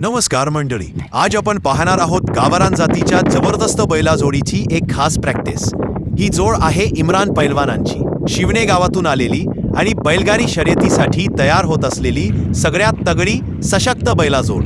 नमस्कार मंडळी. आज आपण पाहणार आहोत गावरान जातीच्या जबरदस्त बैलाजोडीची एक खास प्रॅक्टिस. ही जोड आहे इम्रान पैलवानांची. शिवणे गावातून आलेली आणि बैलगाडी शर्यतीसाठी तयार होत असलेली सगळ्यात तगडी सशक्त बैलाजोड.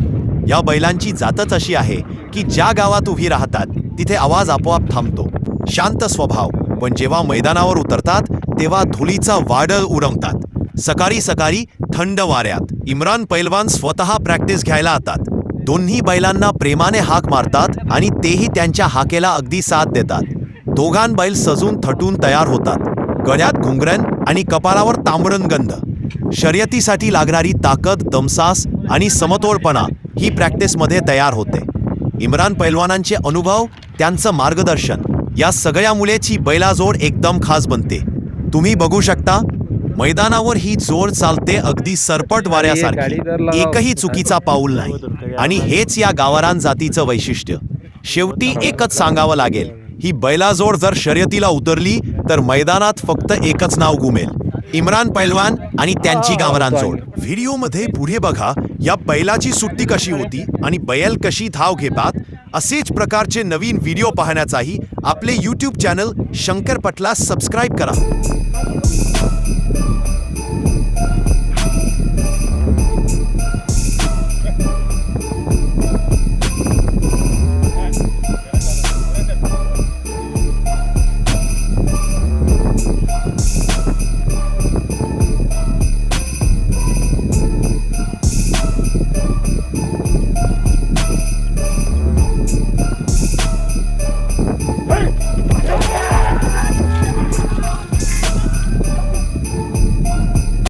या बैलांची जातच अशी आहे की ज्या गावात उभी राहतात तिथे आवाज आपोआप थांबतो. शांत स्वभाव. पण जेव्हा मैदानावर उतरतात तेव्हा धुळीचा वाडळ उडवतात. सकाळी सकाळी थंड वाऱ्यात. इम्रान पैलवान स्वतः प्रॅक्टिस घ्यायला येतात दोन्ही बैलांना प्रेमाने हाक मारतात आणि तेही त्यांच्या हाकेला अगदी साथ देतात. दोघां बैल सजून थटून तयार होतात. गळ्यात घुंगरण आणि कपाळावर तांबरण गंध. शर्यतीसाठी लागणारी ताकद दमसास आणि समतोलपणा ही प्रॅक्टिसमध्ये तयार होते. इम्रान पैलवानांचे अनुभव त्यांचं मार्गदर्शन या सगळ्या मुलेची बैलाजोड एकदम खास बनते. तुम्ही बघू शकता मैदानावर ही जोड चालते अगदी सरपट वाऱ्यासारखी. एकही चुकीचा पाऊल नाही. आणि हेच या गावरान जातीचं वैशिष्ट्य. शेवटी एकच सांगावं लागेल ही बैलाजोड जर शर्यतीला उतरली तर मैदानात फक्त एकच नाव गुमेल. इम्रान पैलवान आणि त्यांची गावरान जोड. व्हिडिओमध्ये पुढे बघा या बैलाची सुट्टी कशी होती आणि बैल कशी धाव घेतात असेच प्रकारचे नवीन व्हिडिओ पाहण्याचाही आपले यूट्यूब चॅनल शंकर पटला सबस्क्राईब करा.